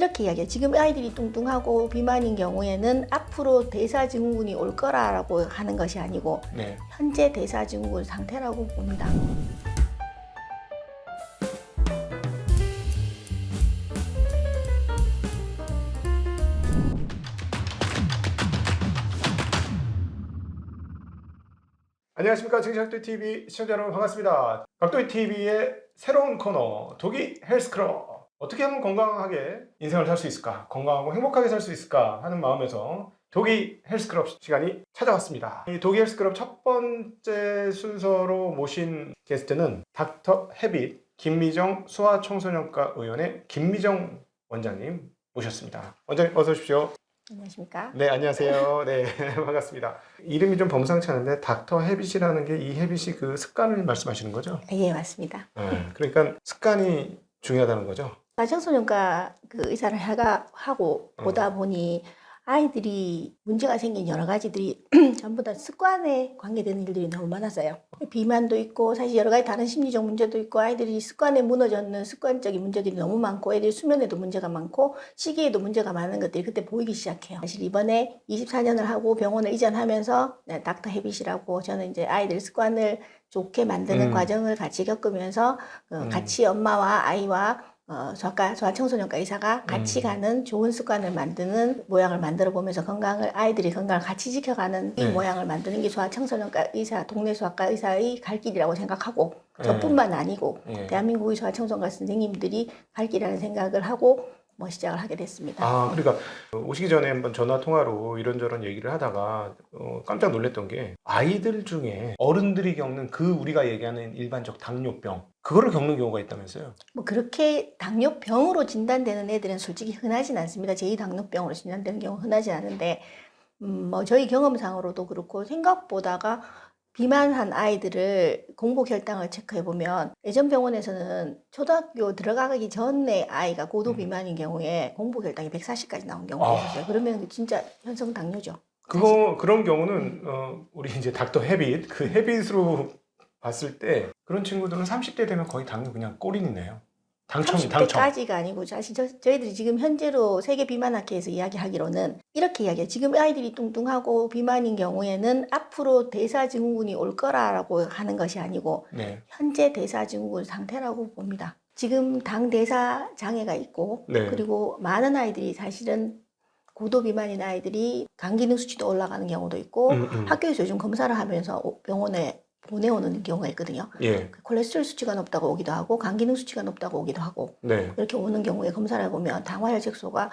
이렇게 이야기해요. 지금 아이들이 뚱뚱하고 비만인 경우에는 앞으로 대사증후군이 올 거라고 하는 것이 아니고 네. 현재 대사증후군 상태라고 봅니다. 안녕하십니까 증시학도 TV 시청자 여러분 반갑습니다. 각도이 TV의 새로운 코너 독이 헬스클럽 어떻게 하면 건강하게 인생을 살 수 있을까 건강하고 행복하게 살 수 있을까 하는 마음에서 독이 헬스클럽 시간이 찾아왔습니다. 이 독이 헬스클럽 첫 번째 순서로 모신 게스트는 닥터 헤빗 김미정 소아청소년과 의원의 김미정 원장님 모셨습니다. 원장님 어서 오십시오. 안녕하십니까? 네, 안녕하세요. 네, 반갑습니다. 이름이 좀 범상치 않은데 닥터 헤빗이라는 게 이 헤빗이 그 습관을 말씀하시는 거죠? 예, 맞습니다. 네, 그러니까 습관이 중요하다는 거죠. 청소년과 그 의사를 하가 하고 음. 보다 보니 아이들이 문제가 생긴 여러 가지들이 전부 다 습관에 관계되는 일들이 너무 많았어요. 비만도 있고 사실 여러 가지 다른 심리적 문제도 있고 아이들이 습관에 무너졌는 습관적인 문제들이 너무 많고 애들 수면에도 문제가 많고 시기에도 문제가 많은 것들이 그때 보이기 시작해요. 사실 이번에 24년을 하고 병원을 이전하면서 네, 닥터 헤빗이라고 저는 이제 아이들 습관을 좋게 만드는 음. 과정을 같이 겪으면서 어, 음. 같이 엄마와 아이와 어, 소아과, 소아청소년과 의사가 같이 음. 가는 좋은 습관을 만드는 모양을 만들어 보면서 건강을, 아이들이 건강을 같이 지켜가는 이 네. 모양을 만드는 게 소아청소년과 의사, 동네 소아과 의사의 갈 길이라고 생각하고, 네. 저뿐만 아니고, 예. 대한민국의 소아청소년과 선생님들이 갈 길이라는 생각을 하고, 뭐 시작을 하게 됐습니다. 아, 그러니까 오시기 전에 한번 전화 통화로 이런저런 얘기를 하다가 어, 깜짝 놀랐던 게 아이들 중에 어른들이 겪는 그 우리가 얘기하는 일반적 당뇨병 그거를 겪는 경우가 있다면서요? 뭐 그렇게 당뇨병으로 진단되는 애들은 솔직히 흔하진 않습니다. 제2 당뇨병으로 진단되는 경우 흔하진 않은데, 음, 뭐 저희 경험상으로도 그렇고 생각보다가 비만한 아이들을 공복 혈당을 체크해 보면 예전 병원에서는 초등학교 들어가기 전에 아이가 고도 음. 비만인 경우에 공복 혈당이 140까지 나온 경우가 아. 있었어요. 그러면 진짜 현성 당뇨죠. 그거 그런 경우는 어, 우리 이제 닥터 헤빗 그 헤빗으로 봤을 때 그런 친구들은 30대 되면 거의 당뇨 그냥 꼬린이네요. 당첨이 당첨. 30대까지가 아니고 사실 저, 저희들이 지금 현재로 세계 비만학회에서 이야기하기로는 이렇게 이야기해요. 지금 아이들이 뚱뚱하고 비만인 경우에는 앞으로 대사증후군이 올 거라고 하는 것이 아니고 네. 현재 대사증후군 상태라고 봅니다. 지금 당 대사 장애가 있고 네. 그리고 많은 아이들이 사실은 고도 비만인 아이들이 간 기능 수치도 올라가는 경우도 있고 음, 음. 학교에서 요즘 검사를 하면서 병원에 보내오는 경우가 있거든요. 예. 콜레스테롤 수치가 높다고 오기도 하고 간 기능 수치가 높다고 오기도 하고 네. 이렇게 오는 경우에 검사를 해보면 당화혈색소가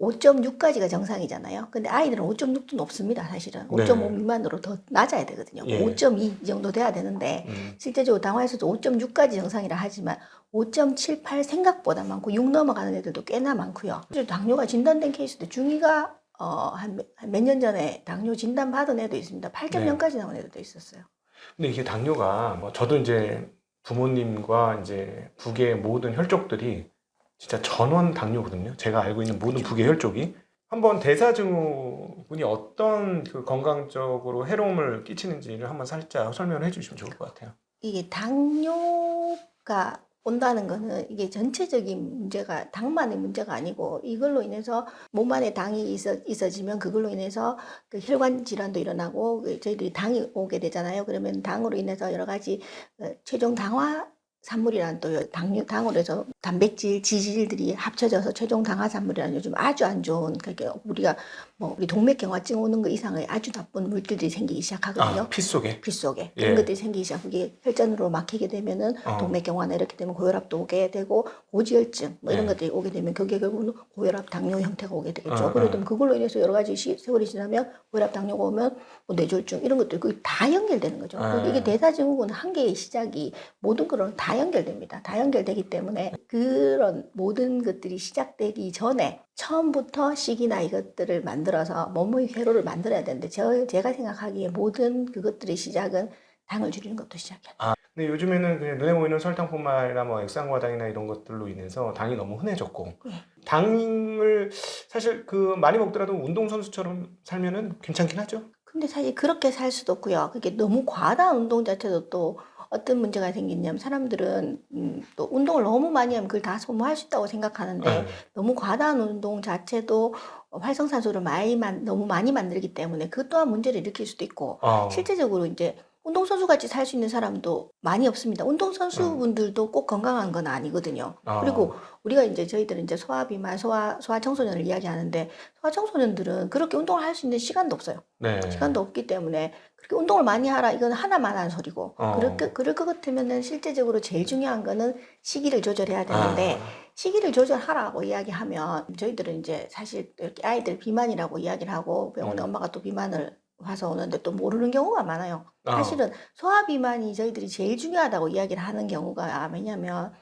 5.6까지가 정상이잖아요. 근데 아이들은 5.6도 높습니다, 사실은. 네. 5.5 미만으로 더 낮아야 되거든요. 예. 5.2이 정도 돼야 되는데 음. 실제적으로 당화혈색소 5.6까지 정상이라 하지만 5.78 생각보다 많고 6 넘어가는 애들도 꽤나 많고요. 당뇨가 진단된 케이스도 중이가 어, 한 몇 년 전에 당뇨 진단 받은 애도 있습니다. 8.0까지 나온 애들도 있었어요. 근데 이게 당뇨가 뭐 저도 이제 부모님과 이제 북의 모든 혈족들이 진짜 전원 당뇨거든요. 제가 알고 있는 모든 북의 혈족이 한번 대사증후군이 어떤 그 건강적으로 해로움을 끼치는지를 한번 살짝 설명을 해주시면 좋을 것 같아요. 이게 당뇨가 온다는 거는 이게 전체적인 문제가 당만의 문제가 아니고 이걸로 인해서 몸 안에 당이 있어, 있어지면 그걸로 인해서 그 혈관 질환도 일어나고 그 저희들이 당이 오게 되잖아요. 그러면 당으로 인해서 여러 가지 어, 최종 당화 산물이라는 또 당류 당으로 해서 단백질 지질들이 합쳐져서 최종 당화산물이라는 요즘 아주 안 좋은 그러니까 우리가 뭐 우리 동맥경화증 오는 거 이상의 아주 나쁜 물질들이 생기기 시작하거든요. 아, 피 속에. 피 속에 예. 그런 것들이 생기기 시작 그게 혈전으로 막히게 되면은 어. 동맥경화나 이렇게 되면 고혈압도 오게 되고 고지혈증 뭐 이런 네. 것들이 오게 되면 그게 결국은 고혈압 당뇨 형태가 오게 되겠죠. 어, 그러면 어. 그걸로 인해서 여러 가지 시, 세월이 지나면 고혈압 당뇨가 오면 뭐 뇌졸중 이런 것들이 거의 다 연결되는 거죠. 아. 이게 대사증후군 한 개의 시작이 모든 거로는 다 연결됩니다. 다 연결되기 때문에 그런 모든 것들이 시작되기 전에 처음부터 식이나 이것들을 만들어서 몸의 회로를 만들어야 되는데 저, 제가 생각하기에 모든 그것들의 시작은 당을 줄이는 것도 시작이야. 근데 요즘에는 그냥 눈에 보이는 설탕뿐만 아니라 뭐 액상과당이나 이런 것들로 인해서 당이 너무 흔해졌고 예. 당을 사실 그 많이 먹더라도 운동 선수처럼 살면은 괜찮긴 하죠. 근데 사실 그렇게 살 수도 없고요. 그게 너무 과다한 운동 자체도 또 어떤 문제가 생기냐면 사람들은 음, 또 운동을 너무 많이 하면 그걸 다 소모할 수 있다고 생각하는데 네. 너무 과다한 운동 자체도 활성산소를 많이 만, 너무 많이 만들기 때문에 그것 또한 문제를 일으킬 수도 있고 어. 실제적으로 이제 운동선수 같이 살 수 있는 사람도 많이 없습니다. 운동선수분들도 꼭 건강한 건 아니거든요. 어. 그리고 우리가 이제 저희들은 이제 소아비만 소아 소아청소년을 이야기하는데 소아청소년들은 그렇게 운동을 할 수 있는 시간도 없어요. 네. 시간도 없기 때문에 그렇게 운동을 많이 하라 이건 하나만 하는 소리고 어. 것 그럴 것 같으면은 실제적으로 제일 중요한 거는 시기를 조절해야 되는데 아. 시기를 조절하라고 이야기하면 저희들은 이제 사실 이렇게 아이들 비만이라고 이야기를 하고 병원에 음. 엄마가 또 비만을 와서 오는데 또 모르는 경우가 많아요. 어. 사실은 소아 비만이 저희들이 제일 중요하다고 이야기를 하는 경우가 왜냐면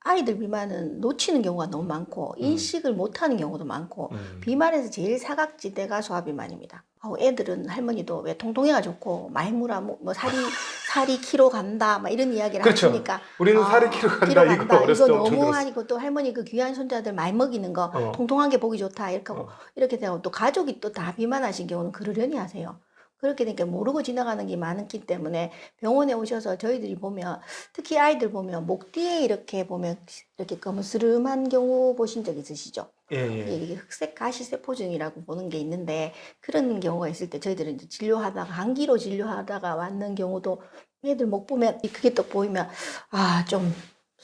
아이들 비만은 놓치는 경우가 너무 많고 인식을 못하는 경우도 많고 음. 비만에서 제일 사각지대가 소아 비만입니다. 아우 애들은 할머니도 왜 통통해가 좋고 말무라 뭐, 뭐 살이 살이 키로 간다 막 이런 이야기를 그렇죠. 하시니까 우리는 아, 살이 키로 간다, 키로 이거 간다. 이거 엄청 너무 들었어. 하니고 또 할머니 그 귀한 손자들 말 먹이는 거 어. 통통한 게 보기 좋다 이렇게 하고 어. 이렇게 되고 또 가족이 또 다 비만하신 경우는 그러려니 하세요. 그렇게 되니까 모르고 지나가는 게 많기 때문에 병원에 오셔서 저희들이 보면 특히 아이들 보면 목 뒤에 이렇게 보면 이렇게 거무스름한 경우 보신 적 있으시죠? 예, 예. 이게 흑색 가시세포증이라고 보는 게 있는데 그런 경우가 있을 때 저희들은 이제 진료하다가 감기로 진료하다가 왔는 경우도 애들 목 보면 그게 또 보이면 아 좀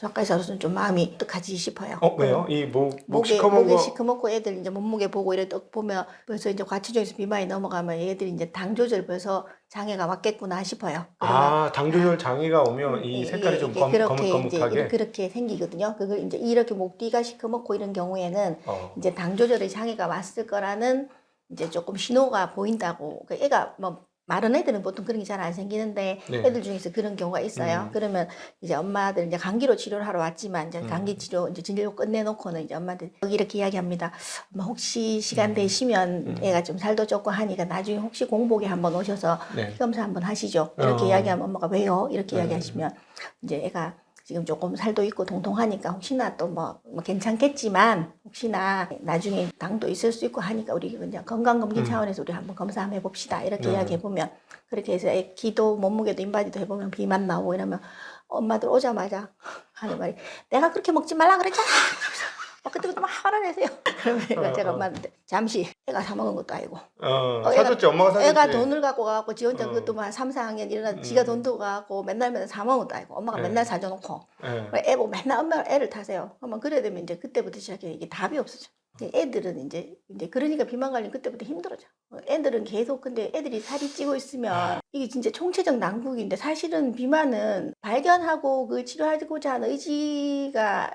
가까이서는 좀 마음이 어떡하지 싶어요. 어, 왜요? 이 목, 목 목에 목에 거. 시커멓고 애들 이제 몸무게 보고 이래 또 보면 벌써 이제 과체중에서 비만이 넘어가면 애들이 이제 당 조절 벌써 장애가 왔겠구나 싶어요. 그러면 아, 당 조절 장애가 오면 이 이- 색깔이 이게- 좀 검, 그렇게 검, 이제 검하게. 그렇게 생기거든요. 그걸 이제 이렇게 목 뒤가 시커멓고 이런 경우에는 어. 이제 당 조절의 장애가 왔을 거라는 이제 조금 신호가 보인다고. 그 애가 뭐 마른 애들은 보통 그런 게 잘 안 생기는데 네. 애들 중에서 그런 경우가 있어요. 음. 그러면 이제 엄마들 이제 감기로 치료를 하러 왔지만 이제 음. 감기 치료 이제 진료 끝내놓고는 이제 엄마들 여기 이렇게 이야기합니다. 엄마 혹시 시간 음. 되시면 음. 애가 좀 살도 쪘고 하니까 나중에 혹시 공복에 한번 오셔서 네. 피 검사 한번 하시죠. 이렇게 어. 이야기하면 엄마가 왜요? 이렇게 네. 이야기하시면 이제 애가 지금 조금 살도 있고 통통하니까 혹시나 또 뭐 괜찮겠지만 혹시나 나중에 당도 있을 수 있고 하니까 우리 그냥 건강검진 음. 차원에서 우리 한번 검사 한번 해봅시다. 이렇게 네. 이야기해 보면 그렇게 해서 애 키도 몸무게도 인바디도 해보면 비만 나오고 이러면 엄마들 오자마자 하는 말이 내가 그렇게 먹지 말라 그랬잖아. 어, 그때부터 막 화를 내세요. 그러면 어, 제가 어. 엄마한테 잠시 애가 사 먹은 것도 아니고 어, 어, 사줬지, 엄마가 사줬지. 애가 돈을 갖고 가갖고 지 혼자 어. 그것도 뭐한 3, 4학년 일어나 지가 음. 돈 들고 가갖고 맨날 맨날 사 먹은 것도 아니고 엄마가 네. 맨날 사줘놓고 예. 애 보고 맨날 엄마 애를 타세요. 그러면 그래 되면 이제 그때부터 시작해 이게 답이 없어져. 애들은 이제 이제 그러니까 비만 관리 그때부터 힘들어져. 어, 애들은 계속 근데 애들이 살이 찌고 있으면 이게 진짜 총체적 난국인데 사실은 비만은 발견하고 그 치료하고자 하는 의지가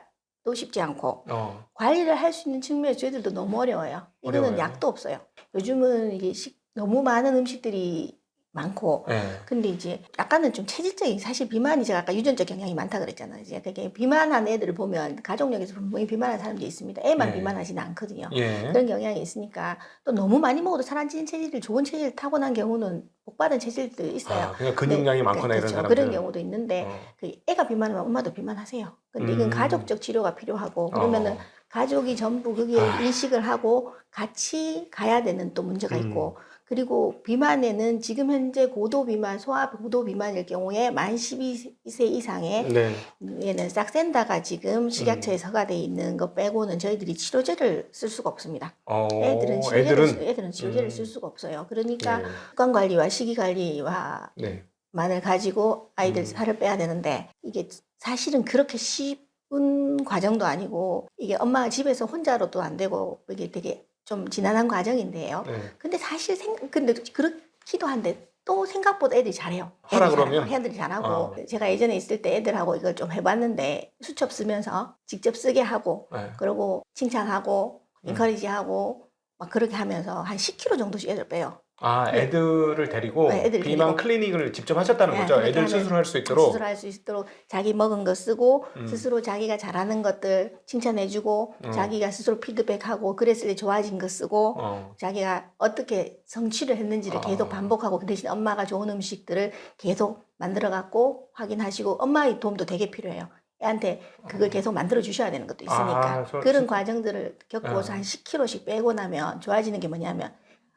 또 쉽지 않고 어. 관리를 할 수 있는 측면에서 저희들도 너무 어려워요. 이거는 어려워요. 약도 없어요. 요즘은 이게 식, 너무 많은 음식들이 많고 예. 근데 이제 약간은 좀 체질적인 사실 비만이 제가 아까 유전적 경향이 많다 그랬잖아요. 이제 그게 비만한 애들을 보면 가족력에서 분명히 비만한 사람들이 있습니다. 애만 네. 비만하지는 않거든요. 예. 그런 경향이 있으니까 또 너무 많이 먹어도 살안 찌는 체질을 좋은 체질 타고난 경우는 복 받은 체질도 있어요. 아, 그러니까 근육량이 네, 많거나 이런 그렇죠. 사람들. 그런 경우도 있는데 어. 그 애가 비만하면 엄마도 비만하세요. 근데 이건 음. 가족적 치료가 필요하고 그러면은 어. 가족이 전부 그게 아. 인식을 하고 같이 가야 되는 또 문제가 음. 있고 그리고 비만에는 지금 현재 고도 비만, 소아 고도 비만일 경우에 만 12세 이상의 네. 얘는 싹센다가 지금 식약처에 음. 서가돼 있는 거 빼고는 저희들이 치료제를 쓸 수가 없습니다. 어, 애들은 치료제를 애들은 쓰- 애들은 치료제를 음. 쓸 수가 없어요. 그러니까 네. 습관 관리와 식이 관리와 네. 만을 가지고 아이들 음. 살을 빼야 되는데 이게 사실은 그렇게 쉬운 과정도 아니고 이게 엄마가 집에서 혼자로도 안 되고 이게 되게 좀 지난한 과정인데요. 네. 근데 사실 생 근데 그렇기도 한데 또 생각보다 애들이 잘해요. 하라 애들이 그러면? 잘하고, 애들이 잘하고 어. 제가 예전에 있을 때 애들하고 이걸 좀 해봤는데 수첩 쓰면서 직접 쓰게 하고 네. 그리고 칭찬하고 음. 인커리지하고 막 그렇게 하면서 한 10kg 정도씩 애들 빼요. 아, 네. 애들을 데리고 네, 애들 비만 데리고. 클리닉을 직접 하셨다는 네, 거죠. 그렇게 애들 하면 스스로 할 수 있도록. 스스로 할수 있도록 자기 먹은 거 쓰고 음. 스스로 자기가 잘하는 것들 칭찬해주고 음. 자기가 스스로 피드백하고 그랬을 때 좋아진 거 쓰고 어. 자기가 어떻게 성취를 했는지를 아. 계속 반복하고 그 대신 엄마가 좋은 음식들을 계속 만들어 갖고 확인하시고 엄마의 도움도 되게 필요해요. 애한테 그걸 계속 만들어 주셔야 되는 것도 있으니까 아, 저- 그런 저- 과정들을 겪고서 아. 한 10kg씩 빼고 나면 좋아지는 게 뭐냐면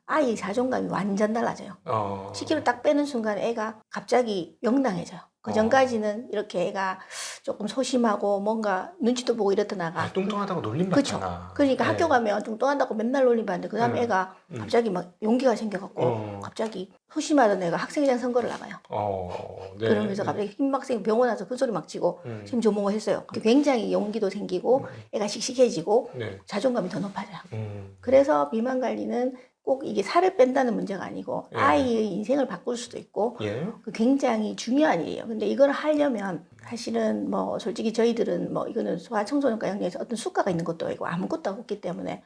아이 자존감이 완전 달라져요. 어. 10kg 딱 빼는 순간 애가 갑자기 명랑해져요. 그 전까지는 이렇게 애가 조금 소심하고 뭔가 눈치도 보고 이렇더나가 아, 뚱뚱하다고 놀림 그쵸. 받잖아. 그러니까 네. 학교 가면 뚱뚱한다고 맨날 놀림받는데 그 다음에 네. 애가 음. 갑자기 막 용기가 생겨갖고 어. 갑자기 소심하던 애가 학생회장 선거를 나가요. 어, 네. 그러면서 갑자기 힘막생 병원 와서 큰 소리 막 치고 음. 지금 조몽을 했어요. 굉장히 용기도 생기고 애가 씩씩해지고 네. 자존감이 더 높아져요. 음. 그래서 비만 관리는 꼭 이게 살을 뺀다는 문제가 아니고 예. 아이의 인생을 바꿀 수도 있고 예. 그 굉장히 중요한 일이에요. 근데 이걸 하려면 사실은 뭐 솔직히 저희들은 뭐 이거는 소아청소년과 영역에서 어떤 수가가 있는 것도 아니고 아무것도 없기 때문에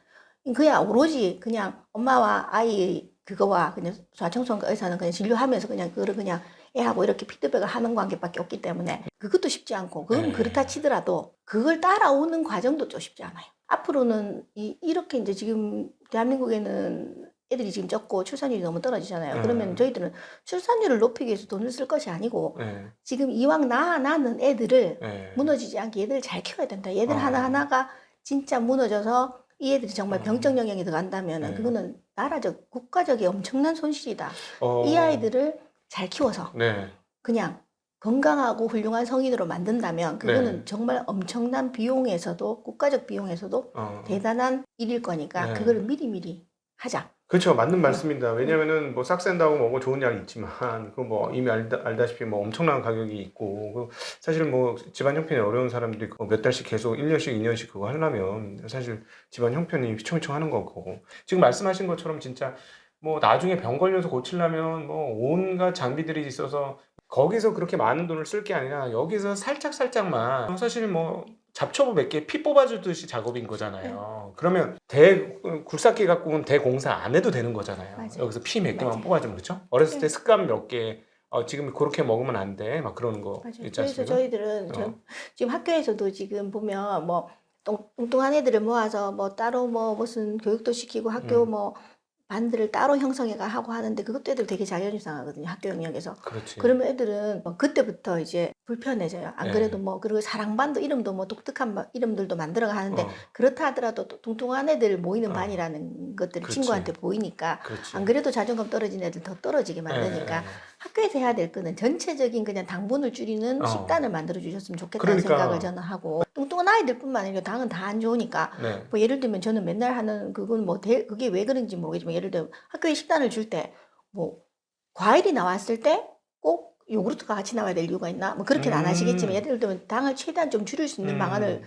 그냥 오로지 그냥 엄마와 아이의 그거와 그냥 소아청소년과 의사는 그냥 진료하면서 그냥 그거를 그냥 애하고 이렇게 피드백을 하는 관계밖에 없기 때문에 그것도 쉽지 않고 그건 네. 그렇다 치더라도 그걸 따라오는 과정도 좀 쉽지 않아요. 앞으로는 이, 이렇게 이제 지금 대한민국에는 애들이 지금 적고 출산율이 너무 떨어지잖아요. 음. 그러면 저희들은 출산율을 높이기 위해서 돈을 쓸 것이 아니고 네. 지금 이왕 낳아 낳는 애들을 네. 무너지지 않게 얘들을 잘 키워야 된다. 얘들 어. 하나 하나가 진짜 무너져서 이 애들이 정말 어. 병적 영향이 들어간다면 네. 그거는 나라적, 국가적인 엄청난 손실이다. 어. 이 아이들을 잘 키워서 네. 그냥 건강하고 훌륭한 성인으로 만든다면 그거는 네. 정말 엄청난 비용에서도 국가적 비용에서도 어. 대단한 일일 거니까 네. 그거를 미리미리 하자. 그렇죠. 맞는 말씀입니다. 왜냐면은 뭐 싹센다고 뭐고 좋은 약이 있지만 그 뭐 이미 알다, 알다시피 뭐 엄청난 가격이 있고 그 사실 뭐 집안 형편이 어려운 사람들이 그몇 달씩 계속 1년씩 2년씩 그거 하려면 사실 집안 형편이 휘청휘청 하는 거고 지금 말씀하신 것처럼 진짜 뭐 나중에 병 걸려서 고치려면 뭐 온갖 장비들이 있어서 거기서 그렇게 많은 돈을 쓸 게 아니라 여기서 살짝 살짝만 사실 뭐 잡초부 몇 개 피 뽑아주듯이 작업인 거잖아요. 그러면 대 굴삭기 갖고 온 대공사 안 해도 되는 거잖아요. 맞아요. 여기서 피 몇 개만. 뽑아주면 그렇죠? 어렸을 때 네. 습관 몇 개, 어, 지금 그렇게 먹으면 안 돼, 막 그런 거 맞아요. 있지 그래서 않습니까? 저희들은 저- 어. 지금 학교에서도 지금 보면 뭐 뚱- 뚱뚱한 애들을 모아서 뭐 따로 뭐 무슨 교육도 시키고 학교 음. 뭐 반들을 따로 형성해가 하고 하는데 그것도 애들 되게 자연유상하거든요. 학교 영역에서. 그렇지. 그러면 애들은 뭐 그때부터 이제 불편해져요. 안 네. 그래도 뭐 그리고 사랑반도 이름도 뭐 독특한 마- 이름들도 만들어가 하는데 어, 그렇다 하더라도 또 뚱뚱한 애들 모이는 어. 반이라는 것들이 그렇지. 친구한테 보이니까 그렇지. 안 그래도 자존감 떨어진 애들 더 떨어지게 만드니까 예, 학교에서 해야 될 거는 전체적인 그냥 당분을 줄이는 어. 식단을 만들어 주셨으면 좋겠다는 그러니까. 생각을 저는 하고 뚱뚱한 아이들뿐만 아니라 당은 다 안 좋으니까 예. 네. 뭐 예를 들면 저는 맨날 하는 그건 뭐 대, 그게 왜 그런지 모르겠지만 예를 들면 학교에 식단을 줄 때 뭐 과일이 나왔을 때꼭 요구르트가 같이 나와야 될 이유가 있나 뭐 그렇게는 안 음. 하시겠지만 예를 들면 당을 최대한 좀 줄일 수 있는 음. 방안을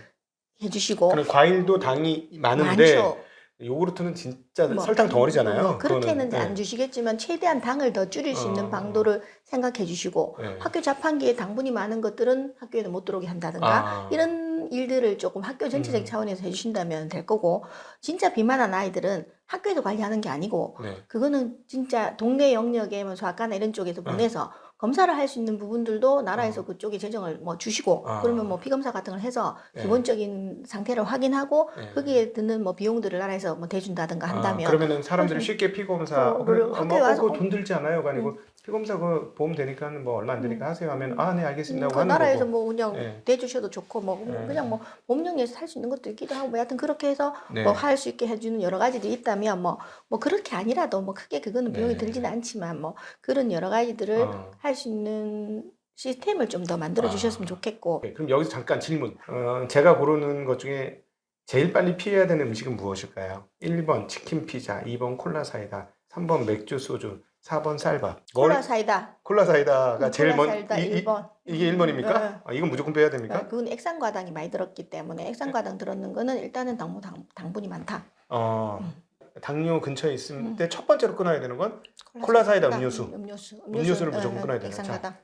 해주시고 그럼 과일도 당이 많은데 많죠. 요구르트는 진짜 뭐, 설탕 덩어리잖아요. 뭐 그렇게는 그거는, 안 주시겠지만 최대한 당을 더 줄일 수 어. 있는 방도를 생각해 주시고 네. 학교 자판기에 당분이 많은 것들은 학교에는 못 들어오게 한다든가 아. 이런 일들을 조금 학교 전체적 음. 차원에서 해주신다면 될 거고 진짜 비만한 아이들은 학교에서 관리하는 게 아니고 네. 그거는 진짜 동네 영역에 뭐 소아과나 이런 쪽에서 네. 보내서 검사를 할 수 있는 부분들도 나라에서 어. 그쪽에 재정을 뭐 주시고 아. 그러면 뭐 피검사 같은 걸 해서 네. 기본적인 상태를 확인하고 네. 거기에 드는 뭐 비용들을 나라에서 뭐 대준다든가 한다면 아, 그러면은 사람들이 쉽게 피검사 어, 어, 그래, 어, 뭐, 와서 그거 돈 들지 않아요? 가 아니고 음. 피검사 그 보험 되니까 뭐 얼마 안 되니까 하세요 하면 아 네 알겠습니다 음, 그 나라에서 거고. 뭐 그냥 네. 대주셔도 좋고 뭐 네. 그냥 뭐 몸용에서 살 수 있는 것도 있기도 하고 뭐 여하튼 그렇게 해서 네. 뭐할 수 있게 해주는 여러 가지들이 있다면 뭐뭐 그렇게 아니라도 뭐 크게 그거는 비용이 네. 들지는 않지만 뭐 그런 여러 가지들을 어. 할 수 있는 시스템을 좀 더 만들어 주셨으면 아. 좋겠고 네, 그럼 여기서 잠깐 질문. 어, 제가 고르는 것 중에 제일 빨리 피해야 되는 음식은 무엇일까요? 1번 치킨 피자, 2번 콜라 사이다, 3번 맥주 소주, 4번 쌀밥. 뭘- 콜라 사이다 콜라 사이다가 제일 콜라 먼 사이다 이, 이, 1번 이게 1번입니까? 네. 아, 이건 무조건 빼야 됩니까? 그건 액상과당이 많이 들었기 때문에 액상과당 들었는 거는 일단은 당분 당, 당분이 많다 어. 음. 당뇨 근처에 있을 음. 때첫 번째로 끊어야 되는 건 콜라 사이다 음료수. 음, 음료수 음료수를 예, 무조건 예, 끊어야 되나? 액상과당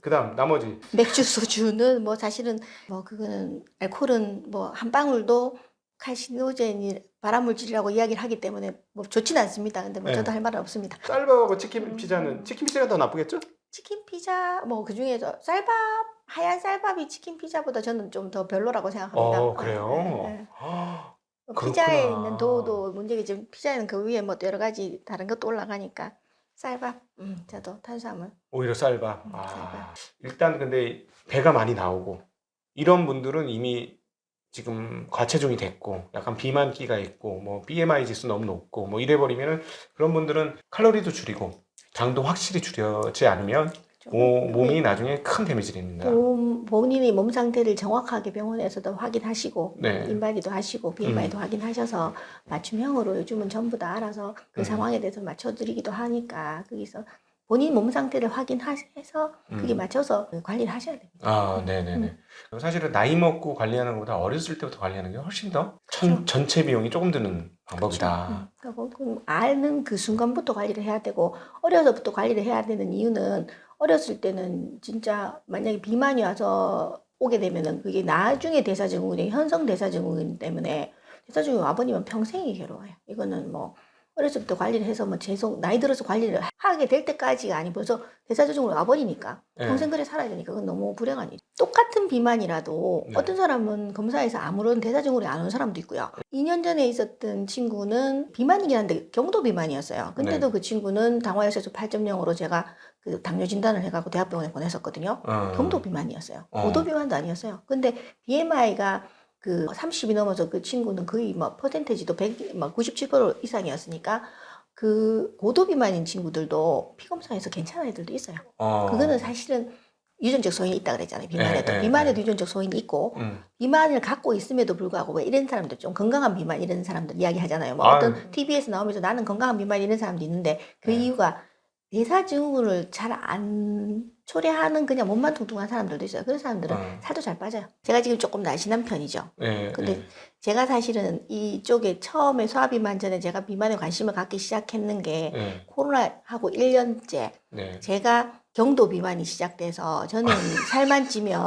그다음 나머지 맥주 소주는 뭐 사실은 뭐 그거는 알코올은 뭐 한 방울도 칼시노젠이 발암물질이라고 이야기를 하기 때문에 뭐 좋지는 않습니다. 근데 뭐 네. 저도 할 말은 없습니다. 쌀밥하고 치킨 음. 피자는 치킨 피자가 더 나쁘겠죠? 치킨 피자 뭐 그 중에서 쌀밥 하얀 쌀밥이 치킨 피자보다 저는 좀 더 별로라고 생각합니다. 어 그래요. 예, 예. 피자에 그렇구나. 있는 도우도 문제겠지만 피자에는 그 위에 뭐 여러 가지 다른 것도 올라가니까 쌀밥 음 저도 탄수화물 오히려 쌀밥. 음, 아, 쌀밥. 일단 근데 배가 많이 나오고 이런 분들은 이미 지금 과체중이 됐고 약간 비만기가 있고 뭐 BMI 지수 너무 높고 뭐 이래 버리면은 그런 분들은 칼로리도 줄이고 당도 확실히 줄여지 않으면 모, 몸이 나중에 큰 데미지를 입는다. 본- 본인의 몸 상태를 정확하게 병원에서도 확인하시고 네. 인바디도 하시고 BMI도 확인하셔서 맞춤형으로 요즘은 전부 다 알아서 그 음. 상황에 대해서 맞춰드리기도 하니까 거기서 본인 몸 상태를 확인해서 그게 음. 맞춰서 관리를 하셔야 됩니다. 아, 네네네. 사실은 나이 먹고 관리하는 것보다 어렸을 때부터 관리하는 게 훨씬 더 전, 전체 비용이 조금 드는 방법이다. 음, 그러니까 그 아는 그 순간부터 관리를 해야 되고 어려서부터 관리를 해야 되는 이유는 어렸을 때는 진짜 만약에 비만이 와서 오게 되면은 그게 나중에 대사증후군이 현성 대사증후군 때문에 대사증후군 와버리면 평생이 괴로워요. 이거는 뭐 어렸을 때 관리를 해서 뭐 계속 나이 들어서 관리를 하게 될 때까지가 아니 벌써 대사증후군 와버리니까 네. 평생 그래 살아야 되니까 그건 너무 불행한 일이죠. 똑같은 비만이라도 네. 어떤 사람은 검사에서 아무런 대사증후군이 안 온 사람도 있고요. 2년 전에 있었던 친구는 비만이긴 한데 경도 비만이었어요. 근데도 네. 그 친구는 당화혈색소 8.0으로 제가 그 당뇨 진단을 해갖고 대학병원에 보냈었거든요. 어. 경도 비만이었어요. 어. 고도 비만도 아니었어요. 근데 BMI가 그 30이 넘어서 그 친구는 거의 뭐 퍼센테지도 100, 막97% 이상이었으니까 그 고도 비만인 친구들도 피검사에서 괜찮은 애들도 있어요. 어. 그거는 사실은 유전적 소인이 있다 그랬잖아요. 비만에도. 네, 네, 비만에도 네. 유전적 소인이 있고 음. 비만을 갖고 있음에도 불구하고 왜 이런 사람들 좀 건강한 비만 이런 사람들 이야기 하잖아요. 뭐 아, 어떤 TV에서 나오면서 나는 건강한 비만 이런 사람도 있는데 그 네. 이유가 대사증후군을 잘 안 초래하는 그냥 몸만 뚱뚱한 사람들도 있어요. 그런 사람들은 어. 살도 잘 빠져요. 제가 지금 조금 날씬한 편이죠. 네, 근데 네. 제가 사실은 이쪽에 처음에 소아비만 전에 제가 비만에 관심을 갖기 시작했는 게 네, 코로나하고 1년째 네. 제가 경도 비만이 시작돼서 저는 살만 찌면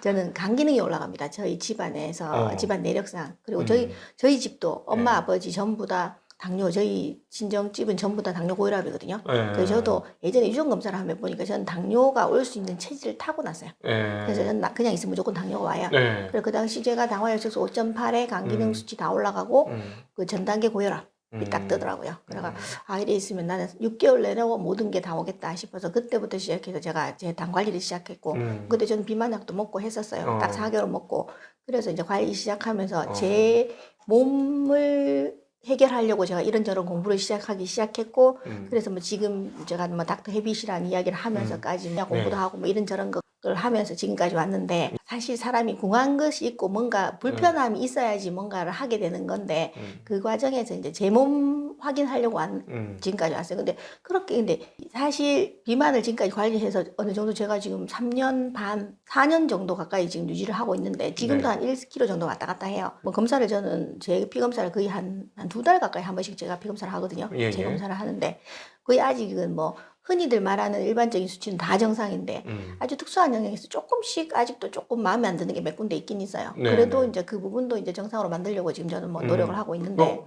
저는 간 기능이 올라갑니다. 저희 집안에서 어. 집안 내력상 그리고 음. 저희 저희 집도 엄마 네. 아버지 전부 다 당뇨 저희 친정 집은 전부 다 당뇨 고혈압이거든요. 네. 그래서 저도 예전에 유전 검사를 하면 보니까 저는 당뇨가 올 수 있는 체질을 타고 났어요. 네. 그래서 저는 나- 그냥 있으면 무조건 당뇨가 와요. 네. 그래서 그 당시 제가 당화혈색소 5.8에 간 기능 음. 수치 다 올라가고 음. 그 전단계 고혈압이 음. 딱 뜨더라고요. 그래가 음. 아 이래 있으면 나는 6개월 내로 모든 게 다 오겠다 싶어서 그때부터 시작해서 제가 제 당 관리를 시작했고 음. 그때 저는 비만약도 먹고 했었어요. 어. 딱 4개월 먹고 그래서 이제 관리 시작하면서 어. 제 몸을 해결하려고 제가 이런저런 공부를 시작하기 시작했고 음. 그래서 뭐 지금 제가 뭐 닥터 헤빗이라는 이야기를 하면서까지 약 공부도 네. 하고 뭐 이런저런 것 을 하면서 지금까지 왔는데 사실 사람이 궁한 것이 있고 뭔가 불편함이 있어야지 뭔가를 하게 되는 건데 음. 그 과정에서 이제 제 몸 확인하려고 한 음. 지금까지 왔어요. 근데 그렇게 근데 사실 비만을 지금까지 관리해서 어느 정도 제가 지금 3년 반, 4년 정도 가까이 지금 유지를 하고 있는데 지금도 네. 한 1kg 정도 왔다 갔다 해요. 뭐 검사를 저는 제 피 검사를 거의 한 한 두 달 가까이 한 번씩 제가 피 검사를 하거든요. 예, 제 예. 검사를 하는데 거의 아직은 뭐 흔히들 말하는 일반적인 수치는 다 정상인데 음. 아주 특수한 영역에서 조금씩 아직도 조금 마음에 안 드는 게 몇 군데 있긴 있어요. 네, 그래도 네. 이제 그 부분도 이제 정상으로 만들려고 지금 저는 뭐 음. 노력을 하고 있는데 뭐